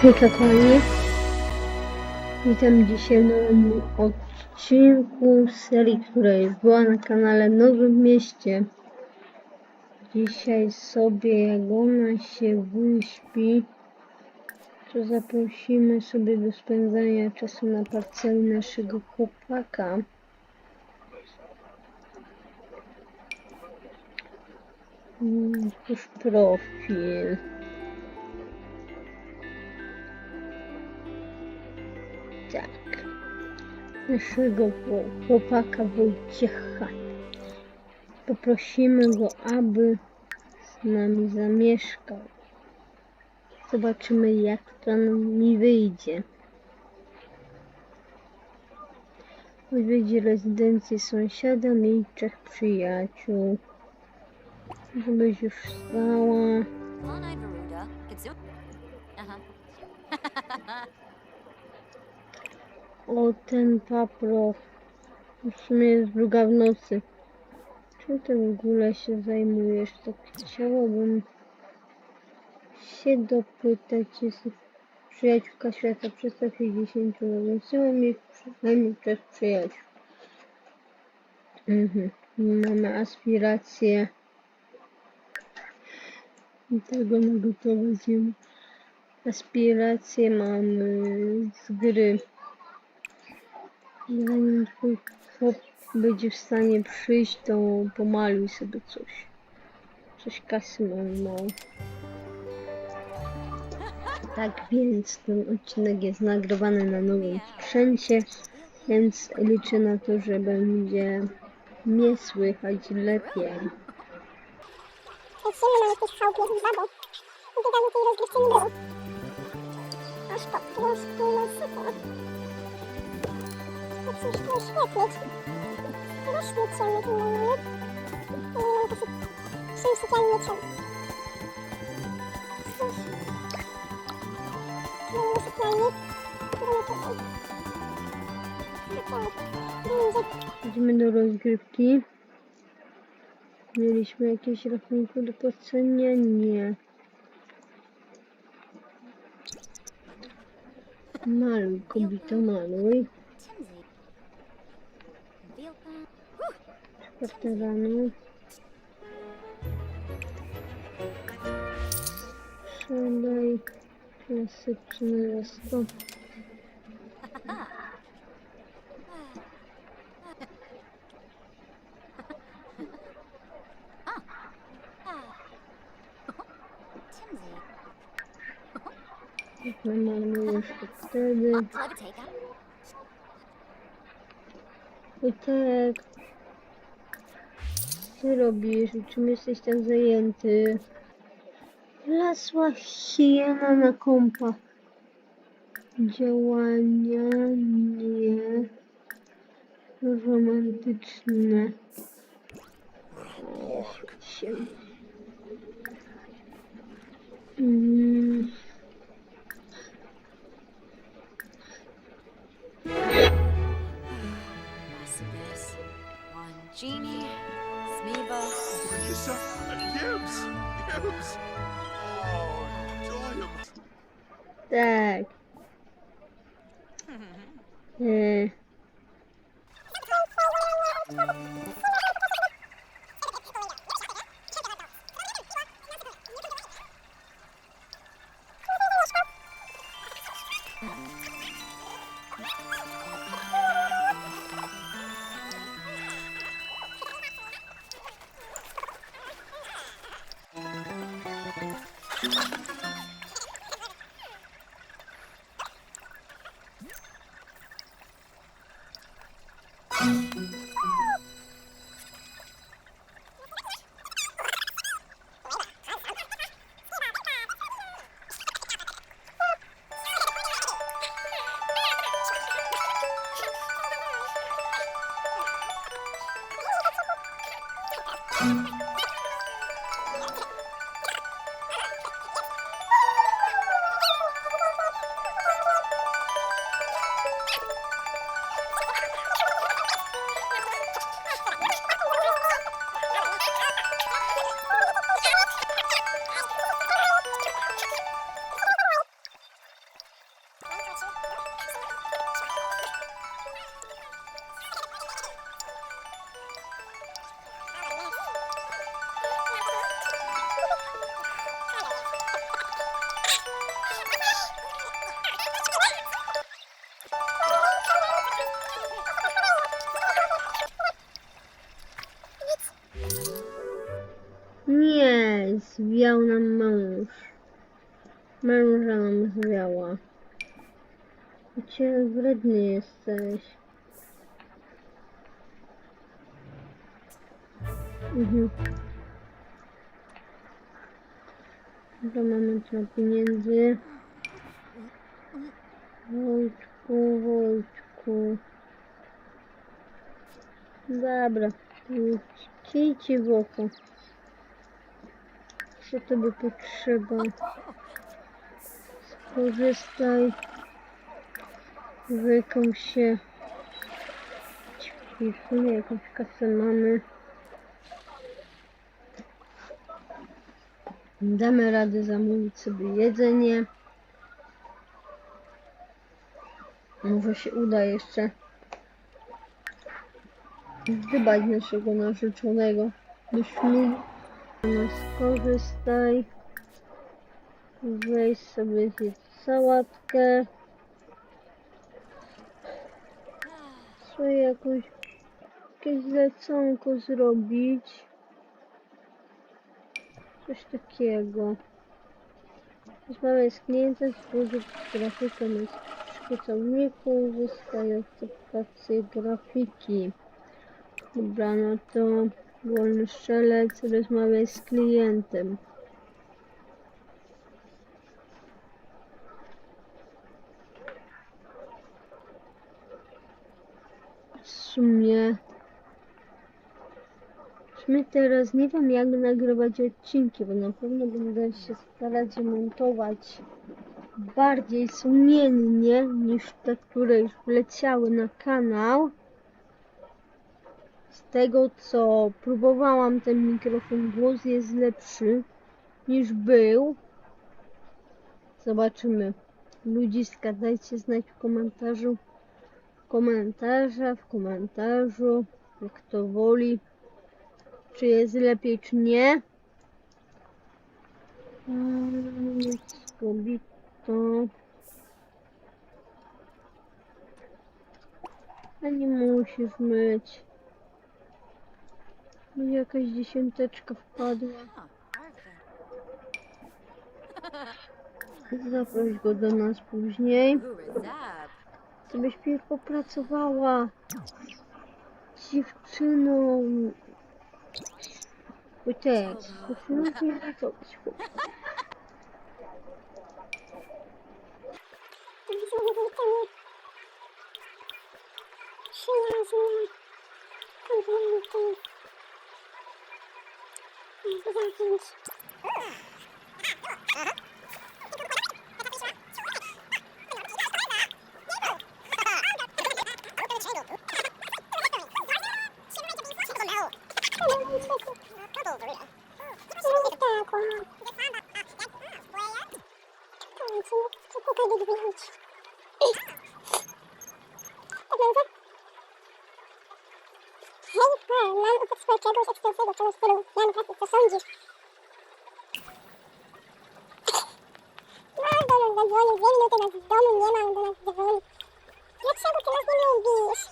Hejka. Witam dzisiaj w nowym odcinku serii, która była na kanale Nowym Mieście. Dzisiaj sobie, jak ona się wyśpi, to zaprosimy sobie do spędzania czasu na parceli naszego chłopaka. Mm, Już profil. Tak. Naszego chło- chłopaka Wojciecha. Poprosimy go, aby z nami zamieszkał. Zobaczymy, jak to mi wyjdzie. Odwiedzi rezydencję sąsiada i przyjaciół. Żebyś już wstała. O, ten paproch. W sumie jest druga w nocy. Czym ty w ogóle się zajmujesz? Tak chciałabym się dopytać. Jest przyjaciółka świata. Przedstaw się 10 nowym siłą i przynajmniej przez przyjaciół. Mhm. Mamy aspiracje. I tego na gotowe zjem. Aspiracje mamy z gry. Twój chłop będzie w stanie przyjść, to pomaluj sobie coś. Coś kasy mam mało. Tak więc ten odcinek jest nagrywany na nowym sprzęcie, więc liczę na to, że będzie mnie słychać lepiej. Tej. Aż pod troszkę na Idziemy do rozgrywki. Mieliśmy jakieś rachunki do płacenia? Nie. Maluj, kobito, maluj. Rano. Siadaj. Klasyczny za 100. Timsy. Namalujesz to wtedy. Levitate. I. Co ty robisz? Czym jesteś tak zajęty? Lasła hiena na kompa. Działania nie romantyczne. Się. Zwiał nam mąż. Męża nam zwiała. Cię wredny jesteś. Mhm. Dobra, mamy trochę pieniędzy. Wojtku, Wojtku. Dobra, ci w oko. Co tobie potrzeba? Skorzystaj jakąś się sumie jakąś kasę mamy. Damy radę zamówić sobie jedzenie. Może się uda jeszcze zdybać naszego narzeczonego. Byśmy no skorzystaj. Weź sobie zjedz sałatkę. Sobie jakoś jakieś leconko zrobić. Coś takiego. Rozmawiaj z klientem, stworzyć grafikę na szkicowniku, uzyskaj akceptację grafiki. Dobra, no to wolny strzelec, rozmawiaj z klientem. W sumie... W sumie teraz nie wiem jak nagrywać odcinki, bo na pewno będę się starać montować bardziej sumiennie niż te, które już wleciały na kanał. Z tego co próbowałam, ten mikrofon głos jest lepszy niż był. Zobaczymy. Ludziska, dajcie znać w komentarzu. W komentarza, w komentarzu, jak to woli. Czy jest lepiej, czy nie. Skobito. A nie musisz myć. Mi jakaś dziesiąteczka wpadła. Zaproś go do nas później. Ty byś pierw popracowała. Dziewczyną. Wojtek, dziewczyną nie. Wzorami przyjazne komplimenty. Cuddle, Dorita. Czegoś ekspresywnego, czegoś w stylu Jan Patrick, co sądzisz? No, do nas zadzwonił, dwie minuty nas w domu nie ma, on do nas dzwoni. Dlaczego ty nas nie lubisz?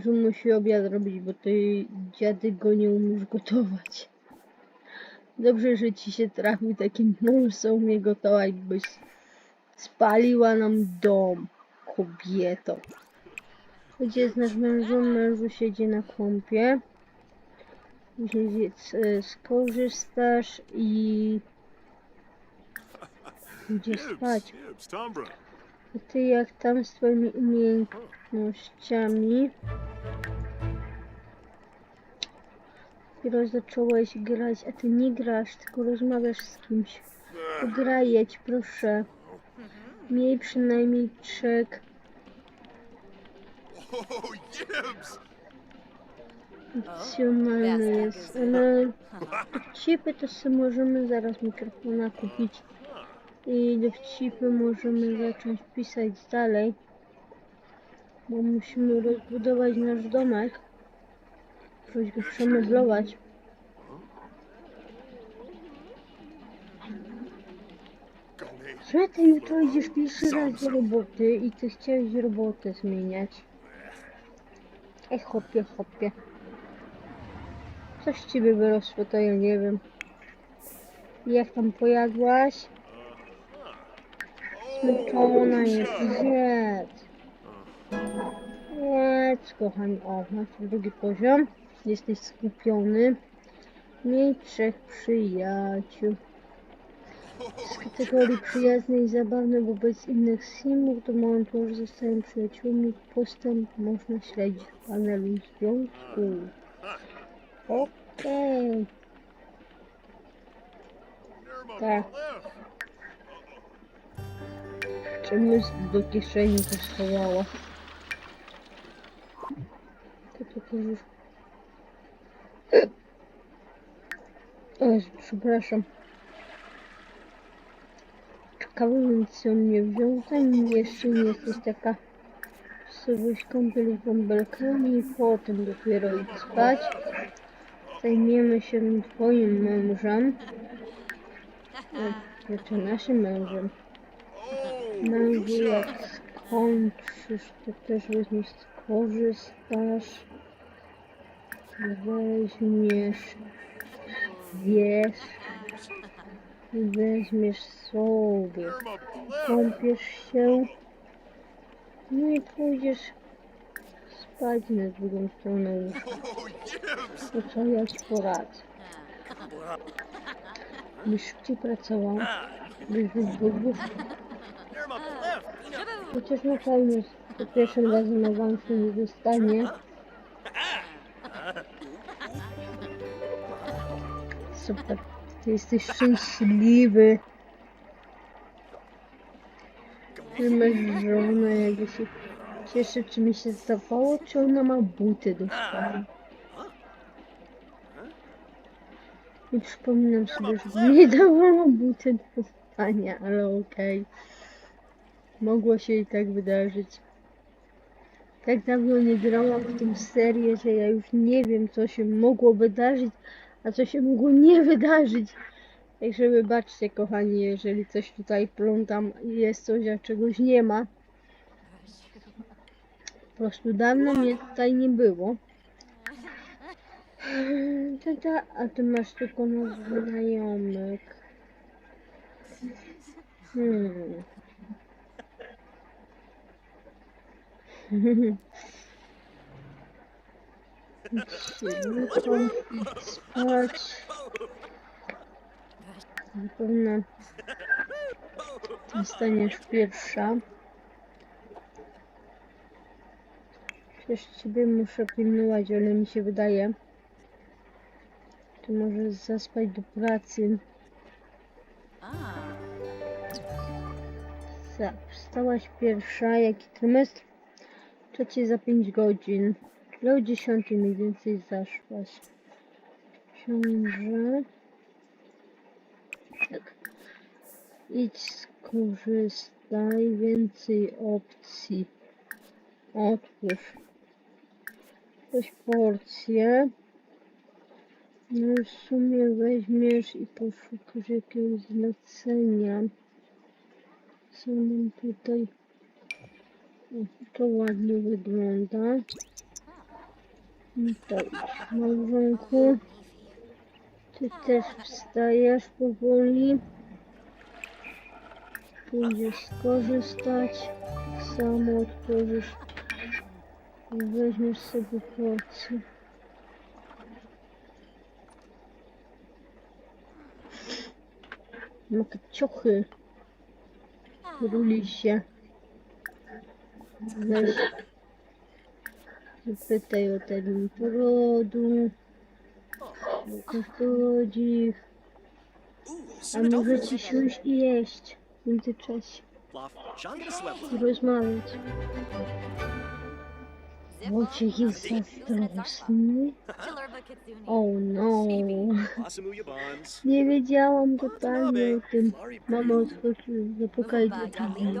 Mężu musi obiad robić, bo ty dziady go nie umiesz gotować. Dobrze, że ci się trafił taki mąż, co umie gotować, byś Spaliła nam dom, kobieto. Gdzie jest nasz mężu? Mężu siedzi na kąpie. Później skorzystasz i... Gdzie spać? A ty jak tam z twoimi umiejętnościami? Dopiero zacząłeś grać, a ty nie grasz, tylko rozmawiasz z kimś. Grajeć, proszę. Miej przynajmniej trzech. Oh, opcjonalny jest, ale dowcipy to sobie możemy zaraz mikrofona kupić. I dowcipy możemy zacząć pisać dalej, bo musimy rozbudować nasz domek, jakoś go przemeblować. Że ty jutro idziesz pierwszy raz do roboty i ty chciałeś robotę zmieniać. Ej, hopie, hopie. Coś z ciebie wyrosło, to ja nie wiem. Jak tam pojadłaś? Smyczona jest, zjedz. Jedz, kochani. O, masz drugi poziom. Jesteś skupiony. Miej trzech przyjaciół. Z kategorii przyjaznej i zabawnej wobec innych simów do momentu, aż zostają przyjaciółmi, postęp można śledzić w panelu związku. Okej. Tak. Czemu do kieszeni to schowała? To to już... O Jezu, przepraszam. Czekałem, co mnie wziął, tam jeszcze nie jesteś taka... Sobie kąpiel bąbelkami i potem dopiero idź spać. Zajmiemy się twoim mężem. E, Znaczy naszym mężem. Mężu, jak skończysz, to też weźmiesz, skorzystasz, weźmiesz, wiesz, weźmiesz sobie, kąpiesz się, no i pójdziesz spać na drugą stronę łóżka. To co ja ci poradzę? Byś szybciej pracował, byś my left. Chociaż na pewno za pierwszym razem awansu nie dostanie. Super. Ty jesteś szczęśliwy. Że masz żonę, jakby się cieszy, czy mi się zdawało, czy ona ma buty do spania. I przypominam sobie, że nie dawała buty do spania, ale okej. Mogło się i tak wydarzyć. Tak dawno nie grałam w tą serię, że ja już nie wiem, co się mogło wydarzyć, a co się mogło nie wydarzyć. Także wybaczcie, kochani, jeżeli coś tutaj plątam jest coś, a czegoś nie ma. Po prostu dawno mnie tutaj nie było. Tata, a ty masz tylko na znajomych. Hmm. Cicho, idź spać. Na pewno zostaniesz pierwsza. Przecież ciebie muszę pilnować, ale mi się wydaje. Ty możesz zaspać do pracy. Za, wstałaś pierwsza, jaki trymestr? Trzeci za 5 godzin. Czyli o 10 mniej więcej zaszłaś. Książę. Tak. Idź skorzystaj, więcej opcji. Otwórz. Weź porcję. No w sumie weźmiesz i poszukasz jakiegoś zlecenia. Co nam tutaj? O, to ładnie wygląda. No to idź, małżonku. Ty też wstajesz powoli. pójdziesz skorzystać. Tak samo otworzysz i weźmiesz sobie porcję. Jakie ciochy. Ruli się. Weź. Zapytaj o termin porodu. Co chodzi. A możecie siąść i jeść w międzyczasie. Rozmawiać. Wojciech jest zazdrosny. O no. Nie wiedziałam totalnie o tym. Mama otworzyła, zapukaj do drzwi.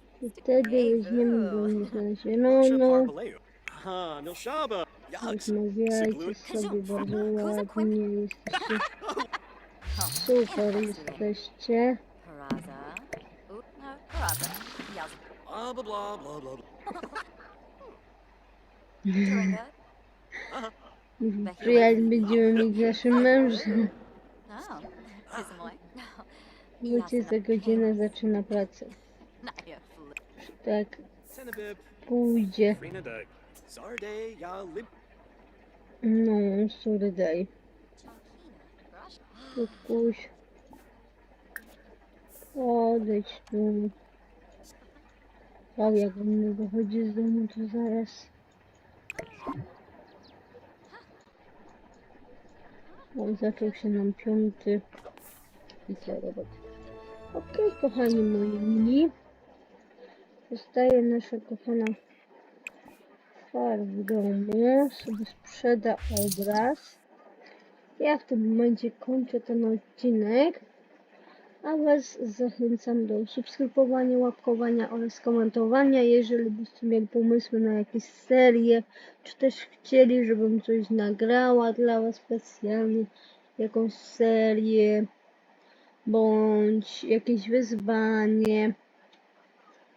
To wtedy weźmiemy go na Sure, zielono. Parbaleo. Ha, Milshaba. Rozmawiajcie sobie bardzo ładnie. Jesteście super jesteście. No, blah, blah, blah. Doing good? Przyjaźń będziemy mieć z naszym mężem. Oh. Wojciech za godzinę zaczyna pracę. Tak pójdzie. No, sorry daj. Kukuś. Odejdź tu. O, jak on wychodzi z domu, to zaraz. O, zaczął się nam piąty. I co robot? Okej, kochani moi. Zostaje nasza kochana far w domu. Sobie sprzeda obraz. Ja w tym momencie kończę ten odcinek. A Was zachęcam do subskrybowania, łapkowania oraz komentowania. Jeżeli byście mieli pomysły na jakieś serie, czy też chcieli, żebym coś nagrała dla Was specjalnie, jakąś serię, bądź jakieś wyzwanie,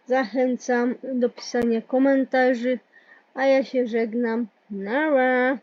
zachęcam do pisania komentarzy. A ja się żegnam. Nara!